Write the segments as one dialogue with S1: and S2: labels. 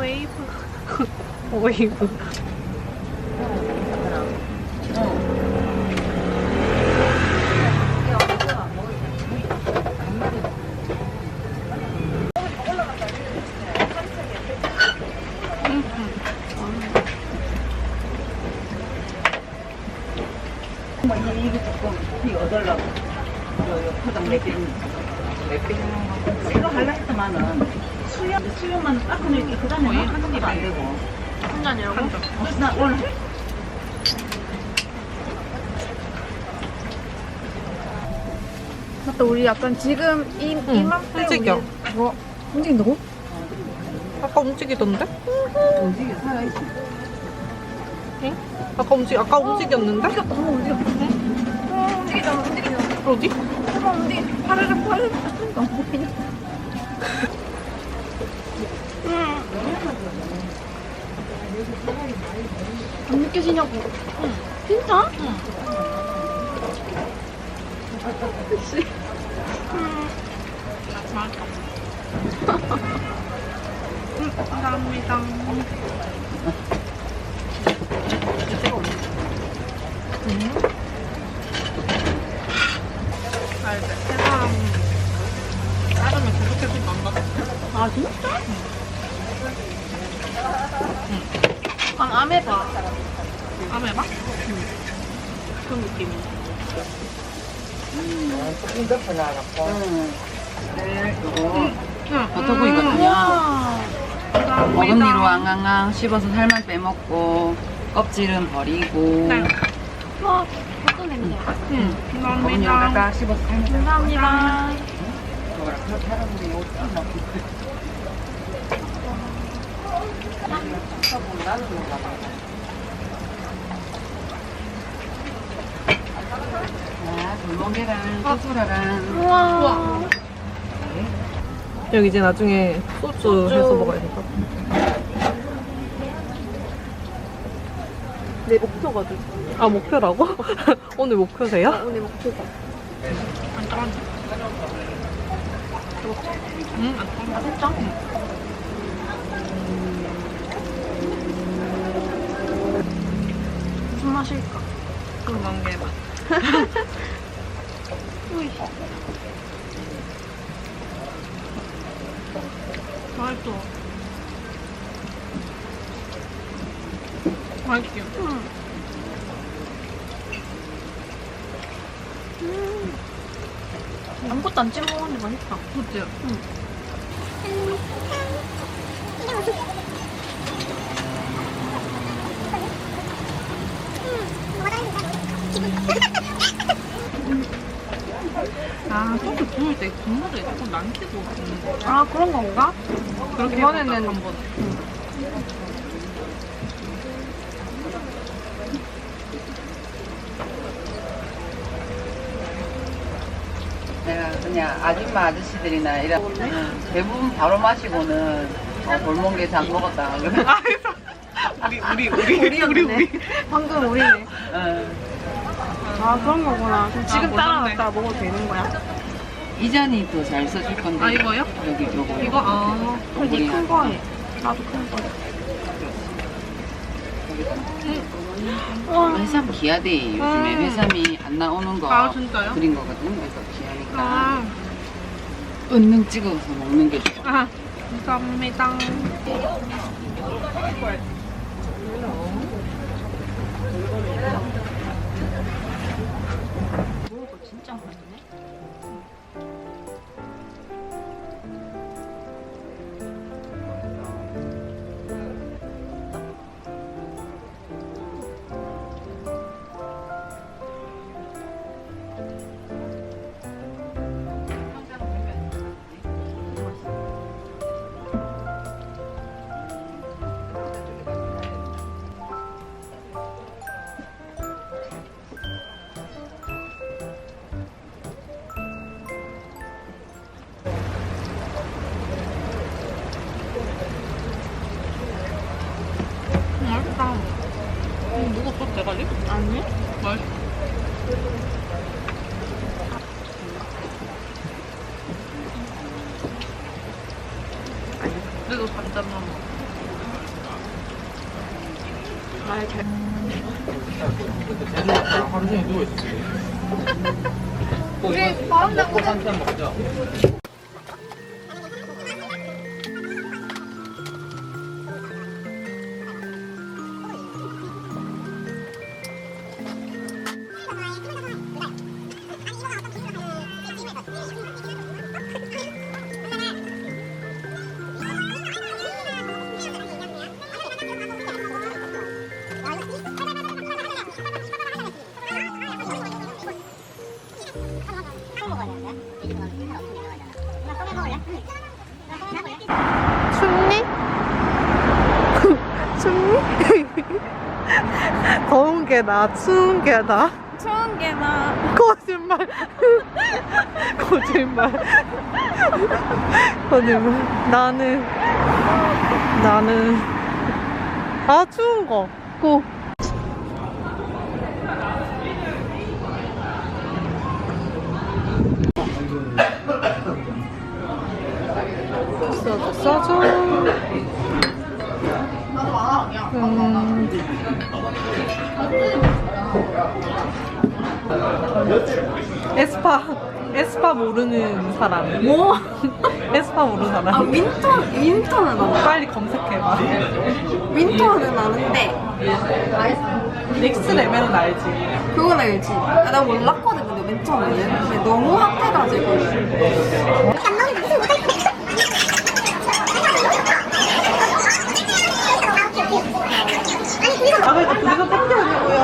S1: 웨이브. 웨이브.
S2: 뭐 이게 이게 조금 이 얻으려고 요 포장 맵빈 맵빈 이거 하려 했더만은 수영 수영만 깎아놓 이렇게 그 다음에 한 입도 안 되고
S1: 한 잔이라고?
S2: 그래서 나 오늘
S3: 맞다 우리 약간 지금 이,
S1: 응,
S3: 이맘때
S1: 움직여.
S3: 우리 뭐 움직인다고?
S1: 아까 움직이던데?
S2: 움직여
S1: 응? 아까 움직 아까 움직였는데?
S3: 움직였다 어 움직였다 어 움직이잖아 움직이잖아
S1: 어디?
S3: 어 움직이 파르르 파르르 안 보이냐 안 느껴지냐고 응 진짜?
S1: 감사합니다. 알지? 해삼 자르면 계속해서 난다.
S3: 아 진짜? 약간 아메바
S1: 아메바? 그런 느낌이. 응.
S2: 버터구이거든요
S1: 감사합니다.
S2: 어금니로 앙앙앙 씹어서 살만 빼먹고 껍질은 버리고
S1: 네.
S3: 와 어떤 냄새야?
S1: 응.
S2: 어금니로
S1: 감사합니다.
S2: 씹어서 살만
S3: 감사합니다
S2: 먹어라 이거 자, 돌멍게랑 소주라랑
S3: 우와
S1: 여기 이제 나중에 소주, 해서 먹어야 될까?
S3: 내 목표거든
S1: 아 목표라고? 오늘 목표세요?
S3: 오늘 목표가
S1: 응.
S3: 아 진짜? 무슨 맛일 까?
S1: 돌멍게 맛.
S3: 우이
S1: 맛있어. 맛있게.
S3: 음. 아무것도 안 찍어 먹었는데 맛있다
S1: 그치?
S3: 응.
S1: 때 분모들이 조금 많게 보이는 거
S3: 아 그런 건가?
S1: 그렇게
S3: 이번에는
S1: 해볼까, 한번
S2: 내가 그냥 아줌마 아저씨들이나 이런 응, 대부분 바로 마시고는 어, 안 먹었다. 그래.
S1: 우리 우리 우리 우리 우리
S3: 방금 우리네.
S2: 응.
S3: 아 그런 거구나. 그럼 지금
S1: 아,
S3: 따라갔다 먹어도 되는 거야?
S2: 이 잔이 더잘 써줄 건데.
S1: 아 이거요?
S2: 여기 요거.
S1: 이거 아
S3: 그럼 니큰 거 해. 나도 큰 거. 와.
S2: 해삼 기아데이 요즘에
S3: 음.
S2: 해삼이 안 나오는 거
S1: 아, 진짜요?
S2: 그린 거거든. 그래서 기아니까
S3: 아,
S2: 은능 찍어서 먹는 게 좋아.
S3: 아 감사합니다.
S2: 진짜 맛있네.
S1: 그래도 반잔만 먹어
S3: 말 잘.
S4: 하루 종일 누워있어.
S3: 우리 마음대로
S4: 한잔 먹자.
S1: 게 나, 추운 게 나.
S3: 추운 게 나.
S1: 거짓말. 거짓말. 거짓말. 나는, 나는, 아, 추운 거. 고. 써줘, 써줘. 음. 에스파 에스파 모르는 사람
S3: 뭐?
S1: 에스파 모르는 사람
S3: 아 윈터 윈터는 알아.
S1: 빨리 검색해봐
S3: 윈터는 아는데
S1: 닉스 레벨은 알지
S3: 그건 알지. 아, 나 몰랐거든 근데 윈터는. 근데 너무 핫해가지고.
S1: 아 그래도 그래서 땡겨오냐고요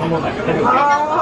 S4: 한번
S1: 아.